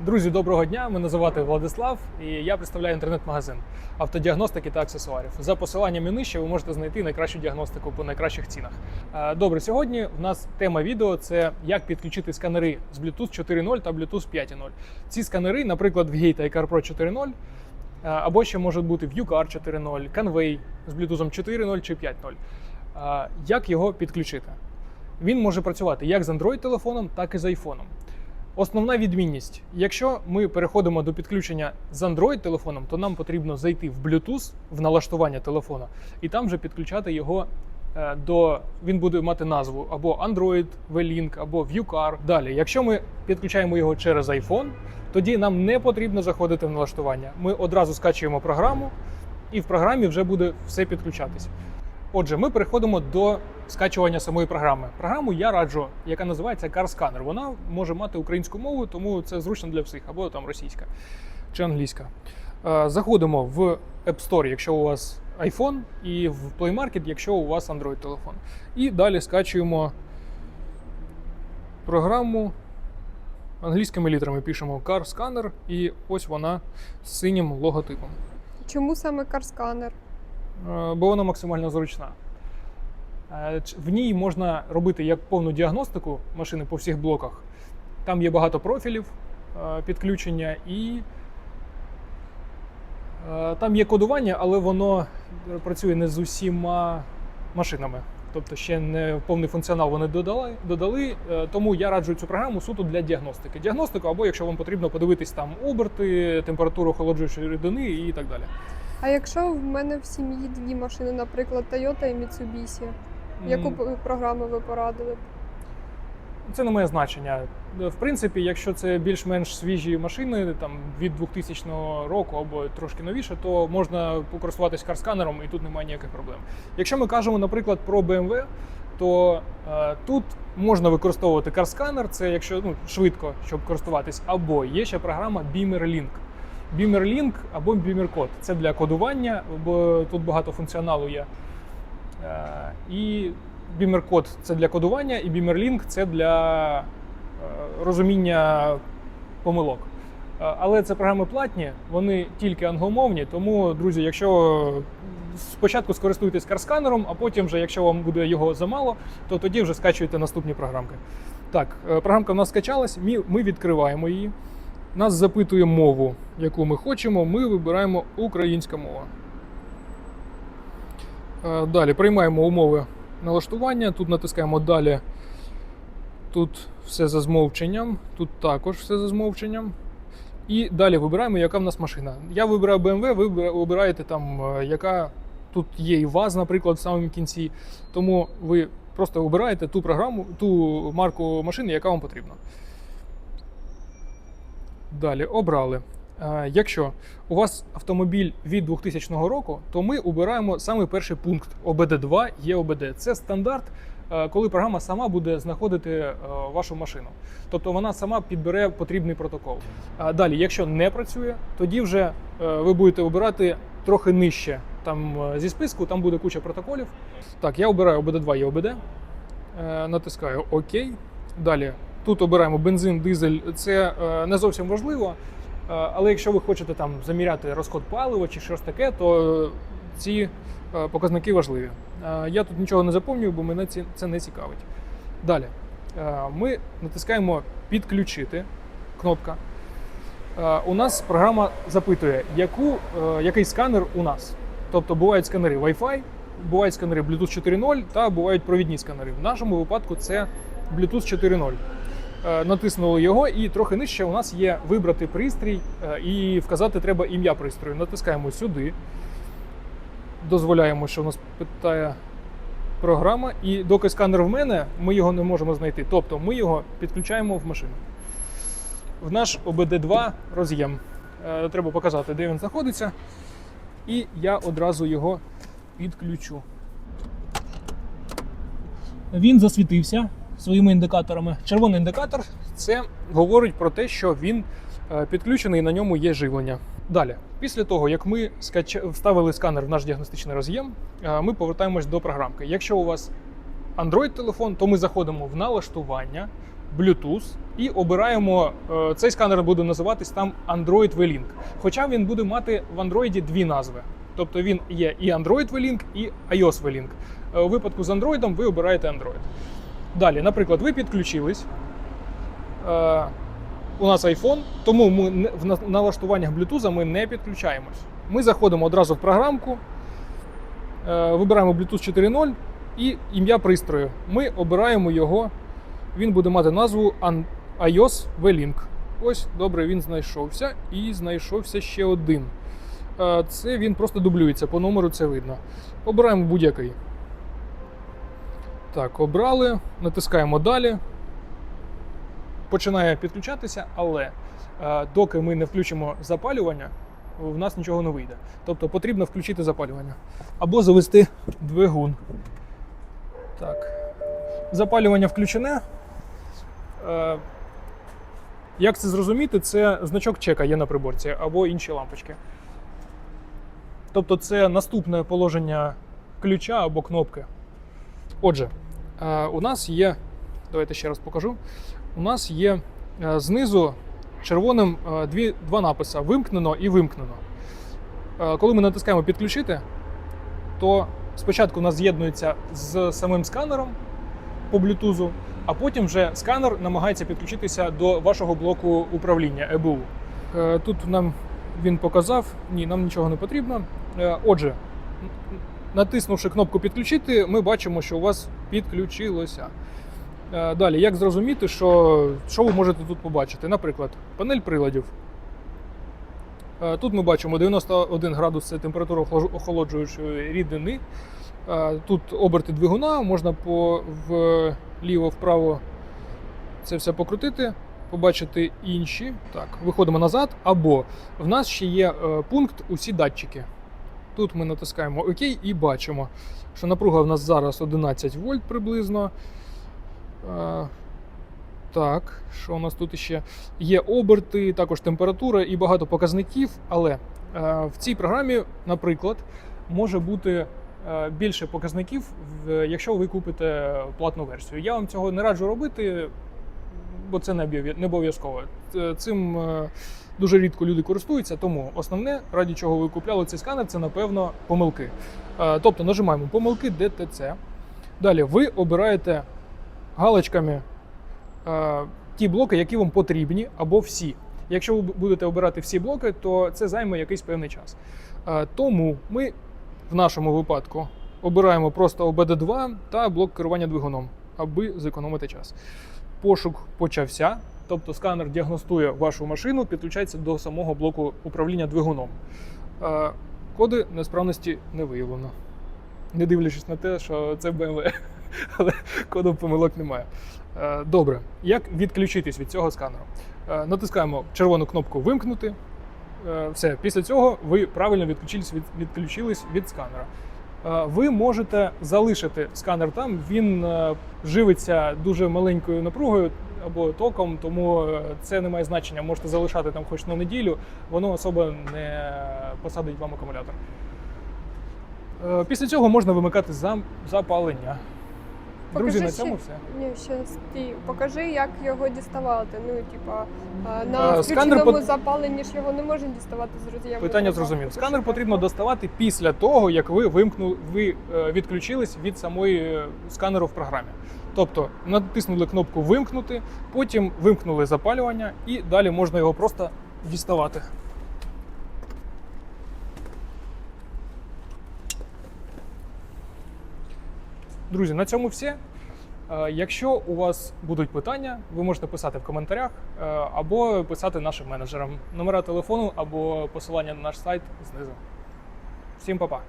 Друзі, доброго дня! Мене звати Владислав і я представляю інтернет-магазин автодіагностики та аксесуарів. За посиланнями нижче ви можете знайти найкращу діагностику по найкращих цінах. Е, Добре, сьогодні в нас тема відео це як підключити сканери з Bluetooth 4.0 та Bluetooth 5.0. Ці сканери, наприклад, в Gate і CarPro 4.0, е, або ще можуть бути в UCAR 4.0, Convey з Bluetooth 4.0 чи 5.0. Е, Як його підключити? Він може працювати як з Android-телефоном, так і з iPhone. Основна відмінність: якщо ми переходимо до підключення з Android телефоном, то нам потрібно зайти в Bluetooth в налаштування телефона, і там вже підключати його е, до він буде мати назву або Android V-Link, або ViewCar. Далі, якщо ми підключаємо його через iPhone, тоді нам не потрібно заходити в налаштування. Ми одразу скачуємо програму, і в програмі вже буде все підключатись. Отже, ми переходимо до скачування самої програми. Програму я раджу, яка називається Car Scanner. Вона може мати українську мову, тому це зручно для всіх, або там російська чи англійська. Е, Заходимо в App Store, якщо у вас iPhone, і в Play Market, якщо у вас Android телефон. І далі скачуємо програму. Англійськими літерами пишемо Car Scanner, і ось вона з синім логотипом. Чому саме карсканер? Е, бо вона максимально зручна. Е, В ній можна робити як повну діагностику машини по всіх блоках. Там є багато профілів е, підключення і там є кодування, але воно працює не з усіма машинами. Тобто ще не повний функціонал вони додали, додали. Тому я раджу цю програму суто для діагностики. Діагностику, або якщо вам потрібно подивитись там оберти, температуру охолоджуючої рідини і так далі. А якщо в мене в сім'ї дві машини, наприклад, Toyota і Mitsubishi, яку б програму ви порадили? б? Це не має значення. В принципі, якщо це більш-менш свіжі машини, там від 2000 року або трошки новіше, то можна покористуватись карсканером і тут немає ніяких проблем. Якщо ми кажемо, наприклад, про BMW, то е, тут можна використовувати карсканер, це якщо ну, швидко, щоб користуватись, або є ще програма Beamer Link. Beamer Link або Beamer Code. Це для кодування, бо тут багато функціоналу є. Е, І Beamer Code це для кодування, і Beamer Link це для е, розуміння помилок. Е, Але це програми платні, вони тільки англомовні. Тому, друзі, якщо спочатку скористуйтесь карсканером, а потім, вже, якщо вам буде його замало, то тоді вже скачуйте наступні програмки. Так, програмка в нас скачалась, ми відкриваємо її. Нас запитує мову, яку ми хочемо. Ми вибираємо українська мова. Е, Далі приймаємо умови налаштування. Тут натискаємо далі. Тут все за змовченням, тут також все за змовченням. І далі вибираємо, яка в нас машина. Я вибираю BMW, ви вибира- вибираєте там, е, яка тут є і ВАЗ, наприклад, в самому кінці. Тому ви просто вибираєте ту програму, ту марку машини, яка вам потрібна. Далі обрали. Е, Якщо у вас автомобіль від 2000 року, то ми обираємо саме перший пункт ОБД2 є ОБД. Це стандарт, е, коли програма сама буде знаходити е, вашу машину. Тобто вона сама підбере потрібний протокол. Далі, якщо не працює, тоді вже ви будете обирати трохи нижче. Там зі списку там буде куча протоколів. Так, я обираю ОБД2 є ОБД. Натискаю ОК. Далі тут обираємо бензин, дизель. Це е, не зовсім важливо. Е, Але якщо ви хочете там заміряти розход палива чи щось таке, то е, ці показники важливі. Я тут нічого не заповнюю, бо мене це не цікавить. Далі ми натискаємо підключити кнопка. У нас програма запитує, яку, який сканер у нас. Тобто бувають сканери Wi-Fi, бувають сканери Bluetooth 4.0 та бувають провідні сканери. В нашому випадку це Bluetooth 4.0. Е, Натиснули його, і трохи нижче у нас є вибрати пристрій е, і вказати треба ім'я пристрою. Натискаємо сюди. Дозволяємо, що у нас питає програма. І доки сканер в мене, ми його не можемо знайти. Тобто ми його підключаємо в машину. В наш ОБД2 роз'єм. Е, Треба показати, де він знаходиться. І я одразу його підключу. Він засвітився своїми індикаторами. Червоний індикатор це говорить про те, що він е, підключений і на ньому є живлення. Далі, після того, як ми вставили сканер в наш діагностичний роз'єм, е, ми повертаємось до програмки. Якщо у вас Android телефон, то ми заходимо в налаштування, Bluetooth і обираємо е, цей сканер буде називатись там Android V-Link. Хоча він буде мати в Android дві назви. Тобто він є і Android V-Link, і iOS V-Link. У випадку з Android ви обираєте Android. Далі, наприклад, ви підключились. Е, у нас iPhone, тому ми в налаштуваннях Bluetooth ми не підключаємось. Ми заходимо одразу в програмку, е, вибираємо Bluetooth 4.0 і ім'я пристрою. Ми обираємо його. Він буде мати назву iOS V-Link. Ось, добре, він знайшовся. І знайшовся ще один. Е, Це він просто дублюється, по номеру це видно. Обираємо будь-який. Так, обрали, натискаємо далі. Починає підключатися, але е, доки ми не включимо запалювання, в нас нічого не вийде. Тобто потрібно включити запалювання або завести двигун. Так. Запалювання включене. Е, як це зрозуміти? Це значок чека є на приборці або інші лампочки. Тобто це наступне положення ключа або кнопки. Отже, у нас є. Давайте ще раз покажу. У нас є е, знизу червоним е, дві, два написи: вимкнено і вимкнено. Е, Коли ми натискаємо підключити, то спочатку у нас з'єднується з самим сканером по Bluetooth, а потім вже сканер намагається підключитися до вашого блоку управління ЕБУ. Тут нам він показав, ні, нам нічого не потрібно. Отже, натиснувши кнопку підключити, ми бачимо, що у вас підключилося. Е, Далі, як зрозуміти, що, що ви можете тут побачити? Наприклад, панель приладів. Е, Тут ми бачимо 91 градус це температура охолоджуючої рідини. Е, Тут оберти двигуна, можна по вліво, вправо це все покрутити, побачити інші. Так, виходимо назад. Або в нас ще є пункт усі датчики. Тут ми натискаємо ОК і бачимо, що напруга в нас зараз 11 вольт приблизно. Е, Так, що у нас тут ще є оберти, також температура і багато показників. Але е, в цій програмі, наприклад, може бути е, більше показників, якщо ви купите платну версію. Я вам цього не раджу робити, бо це не обов'язково. Цим е, дуже рідко люди користуються, тому основне, раді чого ви купляли цей сканер, це напевно помилки. Е, Тобто нажимаємо помилки DTC. Далі ви обираєте галочками е, ті блоки, які вам потрібні, або всі. Якщо ви будете обирати всі блоки, то це займе якийсь певний час. Е, Тому ми в нашому випадку обираємо просто ОБД2 та блок керування двигуном, аби зекономити час. Пошук почався, тобто сканер діагностує вашу машину, підключається до самого блоку управління двигуном. Е, Коди несправності не виявлено. Не дивлячись на те, що це BMW, але коду помилок немає. Е, Добре, як відключитись від цього сканеру? Е, Натискаємо червону кнопку Вимкнути. Все, після цього ви правильно відключились від, відключились від сканера. Е, Ви можете залишити сканер там, він е, живиться дуже маленькою напругою або током, тому е, це не має значення. Можете залишати там хоч на неділю, воно особо не посадить вам акумулятор. Після цього можна вимикати зам- запалення. Друзі, на цьому все. Ні, ще стій. Покажи, як його діставати. Ну, типа, на Е, сканер включеному пот- запаленні ж його не можна діставати з роз'єму. Питання зрозумів. Сканер потрібно доставати після того, як ви вимкнули, ви е, відключились від самої е, сканеру в програмі. Тобто натиснули кнопку Вимкнути, потім вимкнули запалювання, і далі можна його просто діставати. Друзі, на цьому все. Е, Якщо у вас будуть питання, ви можете писати в коментарях е, або писати нашим менеджерам. Номера телефону або посилання на наш сайт знизу. Всім па-па!